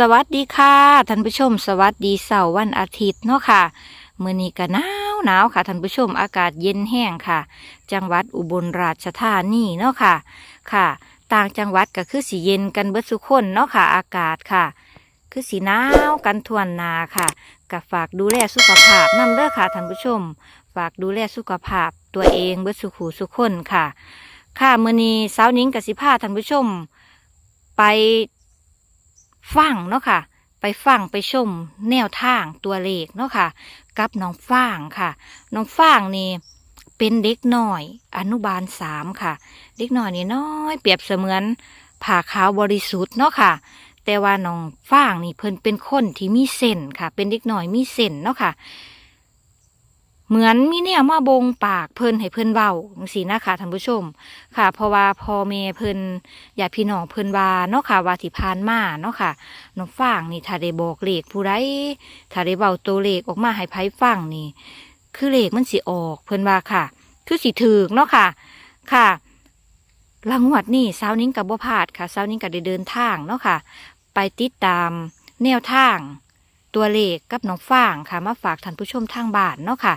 สวัสดีค่ะท่านผู้ชม สวัสดีเสาร์วันอาทิตย์เนาะค่ะมื้อนี้ก็หนาวหนาวค่ะท่านผู้ชมอากาศเย็นแห้งค่ะ จังหวัดอุบลราชธานีเนาะค่ะ ค่ะ ต่างจังหวัดก็คือสีเย็นกันเบิดสุคนเนาะค่ะ อากาศค่ะ คือสีหนาวกันทวนนาค่ะก็ฝากดูแลสุขภาพนำเด้อค่ะท่านผู้ชม ฝากดูแลสุขภาพตัวเองเบิดสุขหูสุขคนค่ะ ค่ะมื้อนี้สาวหนิ้งกับสิพาท่านผู้ชม ไป ฟังเนาะค่ะ ไปฟังไปชมแนวทางตัวเลขเนาะค่ะ กับน้องฟางค่ะ น้องฟางนี่เป็นเด็กน้อย อนุบาลสามค่ะ เด็กน้อยนี่น้อย เปรียบเสมือนผ่าขาวบริสุทธิ์เนาะค่ะ แต่ว่าน้องฟางนี่เพิ่นเป็นคนที่มีเส้นค่ะ เป็นเด็กน้อยมีเส้นเนาะค่ะ เหมือนมีเนี่ยมาบงปากเพิ่นให้เพิ่นเว้าจังซี่นะคะท่านผู้ชม ค่ะ เพราะว่าพ่อแม่เพิ่นญาติพี่น้องเพิ่นว่าเนาะค่ะว่าที่ผ่านมาเนาะค่ะน้องฟางนี่ถ้าได้บอกเลขผู้ใดถ้าได้เว้าตัวเลขออกมาให้ไผฟังนี่ คือเลขมันสิออกเพิ่นว่าค่ะ คือสิถูกเนาะค่ะ ค่ะรางวัดนี่สาวนิ้งกับบ่พาดค่ะสาวนิ้งก็ได้เดินทางเนาะค่ะ ไปติดตามแนวทาง ตัวเลขกับน้องฟางค่ะมาฝากท่านผู้ชมทางบ้านเนาะค่ะ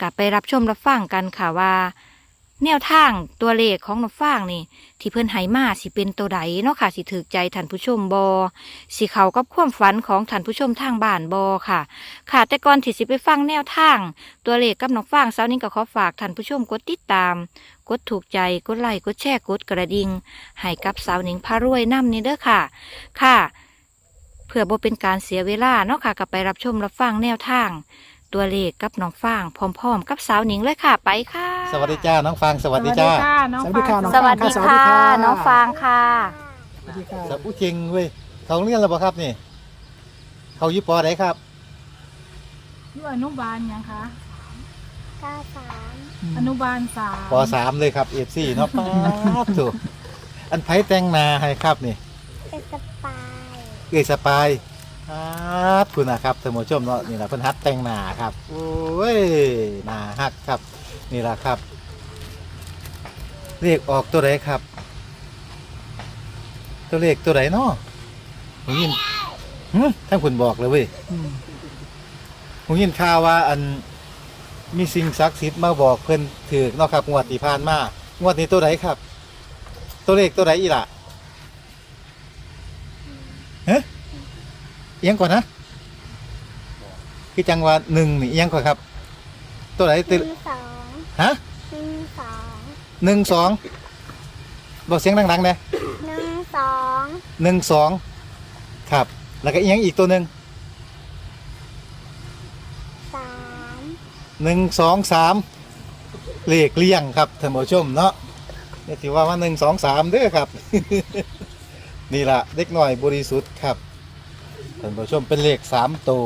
กลับไปรับชมรับฟังกันค่ะว่า แนวทางตัวเลขของน้องฟางนี่ ที่เพิ่นให้มาสิเป็นตัวใดเนาะค่ะ สิถือใจท่านผู้ชมบอสิเขากับความฝันของท่านผู้ชมทางบ้านบอค่ะ ค่ะแต่ก่อนที่สิไปฟังแนวทาง ตัวเลขกับน้องฟางเสาวนิ้งก็ขอฝากท่านผู้ชมกดติดตาม กดถูกใจกดไลค์กดแชร์กดกระดิ่งให้กับสาวหนิงพารวยน้ำนี่เด้อค่ะ ค่ะ เพื่อบ่เป็นการเสียเวลาเนาะค่ะกับไปรับชมรับฟังแนวทาง ตัวเลขกับน้องฟางพร้อม ๆ กับสาวหนิงเลยค่ะไปค่ะ สวัสดีจ้า น้องฟางสวัสดีจ้าน้องสวัสดีค่ะฟางน้องสวัสดีสวัสดีค่ะค่ะ น้องฟางค่ะสวัสดีค่ะสับอุ้เจงเว้ยเขาโรงเรียนแล้วบ่ครับนี่ เขาอยุปอไหนครับ อยู่อนุบาลยังคะเก้าสามอนุบาลสามปสามเลยครับเอฟซีเนาะป๊าบถูกอันไผแต่งหนาให้ครับนี่ เป็นสปาย เอ้ยสปายครับคุณนะครับท่านผู้ชมเนาะนี่แหละเพิ่นฮัดแต่งหนาครับ โอ้ยหนาฮักครับ นี่แหละครับเลขออกตัวไหนครับ ตัวเลขตัวไหนเนาะผมยินหึท่านคุณบอกเลยเว้ยอืมผมยินข่าวว่าอันมีสิ่งศักดิ์สิทธิ์มาบอกเพิ่นถือเนาะครับงวดที่ผ่านมางวดนี้ตัวไหนครับ ตัวเลขตัวไหนอีล่ะ เฮ้ยยังก่อนนะคือจังหวะหนึ่งนี่ยังก่อนครับ ตัวไหนหตัวนึ่งสองฮะหนึ่งสองหนึ่งสองบอกเสียงดังๆเลยหนึ่งสองหนึ่งสองครับ แล้วก็อีกยังอีกตัวหนึ่งสามหนึ่งสองสามเลขเลี่ยงครับท่านผู้ชมเนาะเนี่ยถือว่าว่าหนึ่งสองสามเด้อครับ นี่ล่ะเด็กหน่อยบริสุทธิ์ครับท่านผู้ชมเป็นเลขสามตัว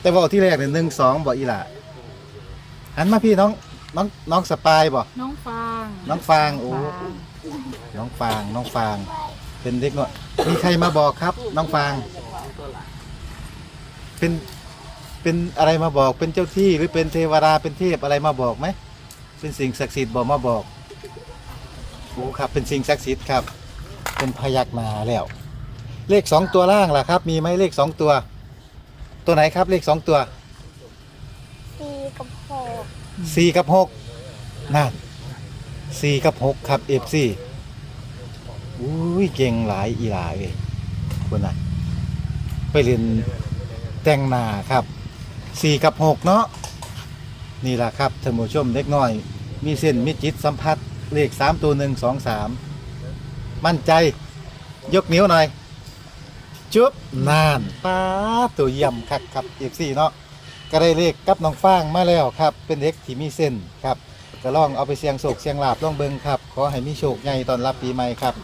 แต่บอกที่แรกเนี่ยหนึ่งสองบอกอีหล่ะหันมาพี่น้องน้องน้องสปายบอกน้องฟางน้องฟางโอ้น้องฟางน้องฟาง เป็นเด็กน้อยมีใครมาบอกครับ น้องฟาง เป็นเป็นอะไรมาบอกเป็นเจ้าที่หรือเป็นเทวดาเป็นเทพอะไรมาบอกไหมเป็นสิ่งศักดิ์สิทธิ์บอกมาบอกโอ้ครับเป็นสิ่งศักดิ์สิทธิ์ครับ เป็นพยักหนาแล้ว เลขสองตัวล่างล่ะครับ มีไหมเลขสองตัว ตัวไหนครับ เลขสองตัวสี่กับหกสี่กับหกนั่นสี่กับหกครับเอฟซีอุ้ยเก่งหลายอีหลายเลยคนน่ะไปเรียนแต่งหน้าครับสี่กับหกเนาะนี่แหละครับท่านผู้ชมเล็กน้อย มีเส้นมีจิตสัมผัสเลขสามตัวหนึ่งสองสาม มั่นใจ ยกนิ้วหน่อย จุ๊บนานป้าตัวเยี่ยมคักครับเอฟซีเนาะก็ได้เลขกับน้องฟางมาแล้วครับ เป็นเด็กที่มีเส้นครับก็ลองเอาไปเสียงโศกเสียงลาบลองเบิงครับ ขอให้มีโชคใหญ่ตอนรับปีใหม่ครับ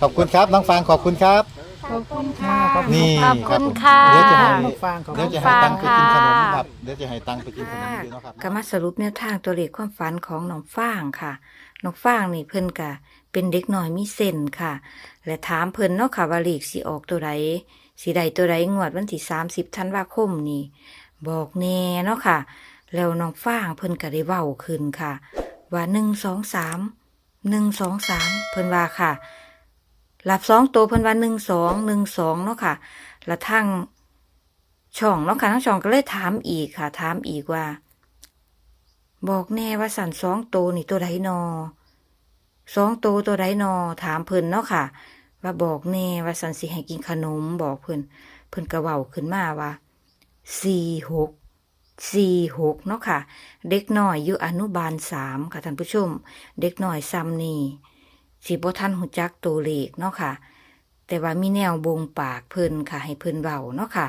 ขอบคุณครับน้องฟางขอบคุณครับ ขอบคุณค่ะนี่ขอบคุณค่ะเดี๋ยวจะให้น้องฟางขอบเดี๋ยวคุณจะให้ตังค์ไปกินขนมค่ะครับเดี๋ยวจะให้ตังค์ไปกินขนมอยู่เนาะครับก็มาสรุปแนวทางตัวเลขความฝันของน้องฟางค่ะน้องฟางนี่เพิ่นกะเป็นเด็กน้อยมีเส้นค่ะ และถามเพิ่นเนาะค่ะว่าเลขสิออกตัวใดสิใดตัวใดงวดวันที่30ธันวาคมนี่บอกแน่เนาะค่ะ แล้วน้องฟางเพิ่นก็ได้เว้าขึ้นค่ะ ว่า1 2 3 1 2 3เพิ่นว่าค่ะ หลับสองตัวเพิ่นว่าหนึ่งสองหนึ่งสองเนาะค่ะแล้วทั้งช่องเนาะค่ะทั้งช่องก็เลยถามอีกค่ะ ถามอีกว่า บอกแน่ว่าสันสองตัวนี่ตัวใดนอสองตัวตัวใดนอถามเพิ่นเนาะค่ะ ว่าบอกแน่ว่าสันสิให้กินขนมบอกเพิ่นเพิ่นก็เว้าขึ้นมาว่าสี่หกสี่หกเนาะค่ะ เด็กน้อยอยู่อนุบาลสามค่ะท่านผู้ชม เด็กน้อยซ้ำนี่ สิบ่ทันหูจักตัวเลขเนาะค่ะ แต่ว่ามีแนวบงปากเพิ่นค่ะ ให้เพิ่นเว้าเนาะค่ะ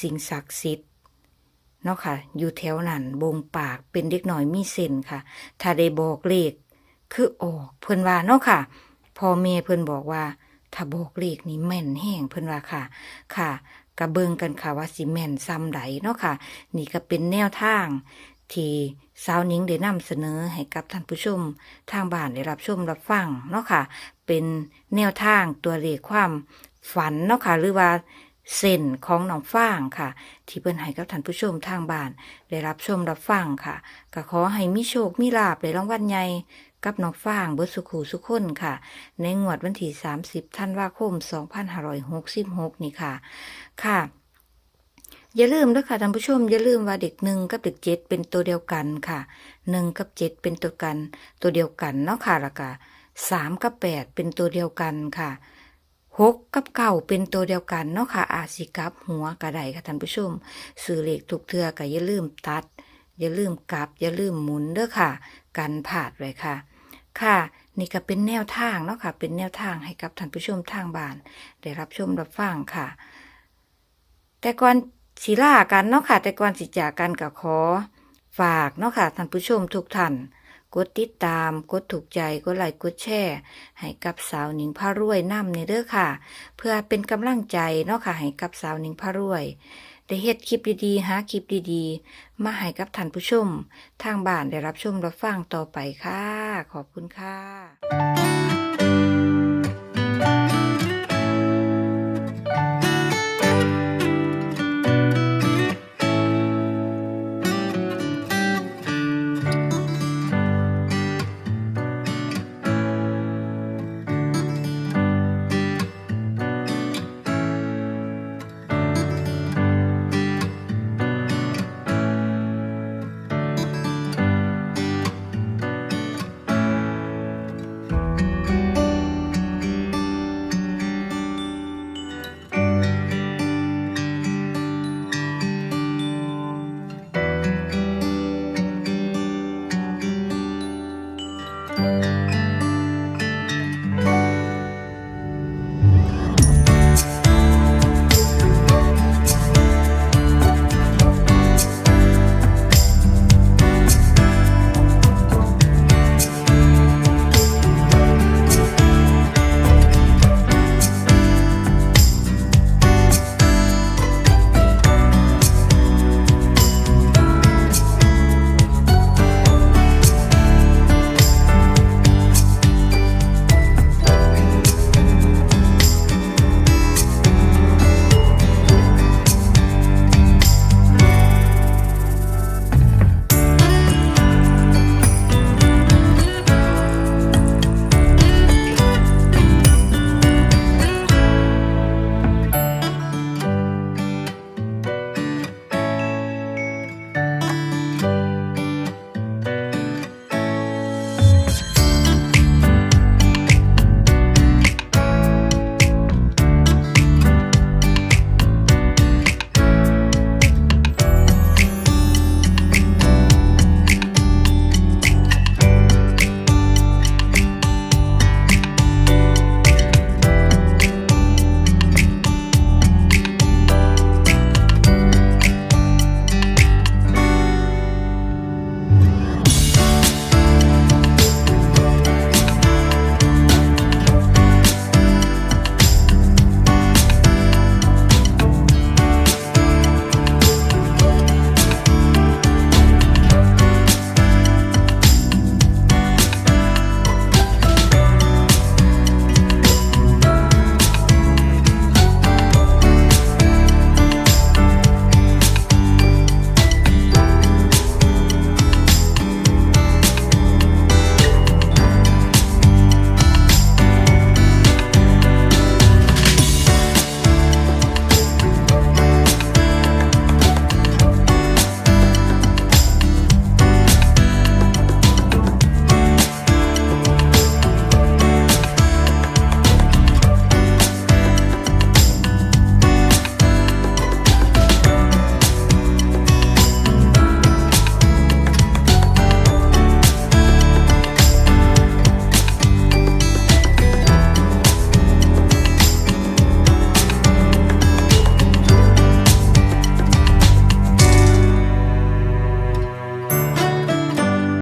สิ่งศักดิ์สิทธิ์เนาะค่ะ อยู่แถวนั้นบงปากเป็นเด็กน้อยมีเส้นค่ะ ถ้าได้บอกเลข คือออกเพิ่นว่าเนาะค่ะพ่อแม่เพิ่นบอกว่า ถ้าบอกเลขนี่แม่นแห้งเพิ่นว่าค่ะ ค่ะกระเบิงกันค่ะว่าสิแม่นซ้ำใดเนาะค่ะ นี่ก็เป็นแนวทาง ที่สาวนิ้งได้นำเสนอให้กับท่านผู้ชม ทางบ้านได้รับชมรับฟังเนาะค่ะ เป็นแนวทางตัวเลขความฝันเนาะค่ะ หรือว่าเส้นของน้องฟางค่ะ ที่เพิ่นให้กับท่านผู้ชมทางบ้าน ได้รับชมรับฟังค่ะก็ขอให้มีโชคมีลาภในรางวัลใหญ่กับน้องฟางเบิดสุขูสุขคนค่ะ ในงวดวันที่ 30 ธันวาคม 2566 นี่ค่ะ ค่ะ อย่าลืมด้วยค่ะท่านผู้ชม อย่าลืมว่าเด็กหนึ่งกับเด็กเจ็ดเป็นตัวเดียวกันค่ะหนึ่งกับเจ็ดเป็นตัวกัน ตัวเดียวกันเนาะค่ะแล้วก็สามกับแปดเป็นตัวเดียวกันค่ะหกกับเก้าเป็นตัวเดียวกันเนาะค่ะ อาจสิกับหัวกระไดค่ะท่านผู้ชมซื้อเลขทุกเทือก็อย่าลืมตัด อย่าลืมกลับ อย่าลืมหมุนเด้อค่ะ กันผาดไว้ค่ะ ค่ะนี่ก็เป็นแนวทางเนาะค่ะ เป็นแนวทางให้กับท่านผู้ชมทางบ้าน ได้รับชมรับฟังค่ะ แต่ก่อน สิล่ากันเนาะค่ะ แต่ก่อนสิจากกันก็ขอ ฝากเนาะค่ะท่านผู้ชมทุกท่านกดติดตาม กดถูกใจ กดไลค์ กดแชร์ ให้กับสาวหนิงพารวยน้ำในเด้อค่ะ เพื่อเป็นกำลังใจเนาะค่ะ ให้กับสาวหนิงพารวย ได้เฮ็ดคลิปดีๆ หาคลิปดีๆ มาให้กับท่านผู้ชม ทางบ้านได้รับชมรับฟังต่อไปค่ะ ขอบคุณค่ะ